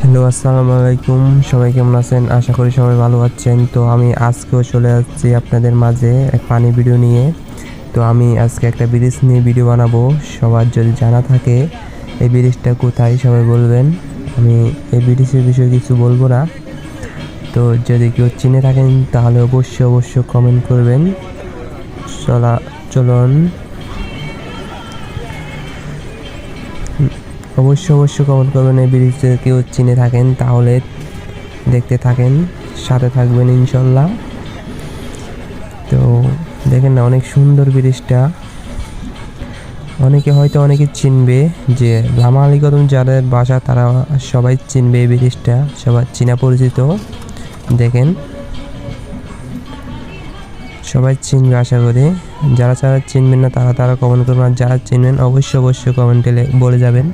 Hello, আসসালামু আলাইকুম। সবাই কেমন আছেন? আশা করি সবাই ভালো আছেন। তো আমি আজকেও চলে আসছি আপনাদের মাঝে এক পানি ভিডিও নিয়ে। তো আমি আজকে একটা ব্রিজ নিয়ে ভিডিও বানাবো। সবার যদি জানা থাকে, এই ব্রিজটা কোথায় সবাই বলবেন। আমি এই ব্রিজের বিষয়ে কিছু বলব না। তো যদি কেউ চিনে থাকেন, তাহলে অবশ্যই অবশ্যই কমেন্ট করবেন। চলা চলুন। অবশ্যই অবশ্যই কমেন্ট করবেন। এই ব্রিজে কেউ চিনে থাকেন, তাহলে দেখতে থাকেন, সাথে থাকবেন ইনশাল্লাহ। তো দেখেন না, অনেক সুন্দর ব্রিজটা। অনেকে হয়তো অনেকে চিনবে যে লামা আলী কদম যাদের বাসা, তারা সবাই চিনবে এই ব্রিজটা, সবার চিনা পরিচিত। দেখেন, সবাই চিনবে আশা করি। যারা যারা চিনবেন না, তারা তারা কমেন্ট করবেন। আর যারা চিনবেন, অবশ্যই অবশ্যই কমেন্টে বলে যাবেন।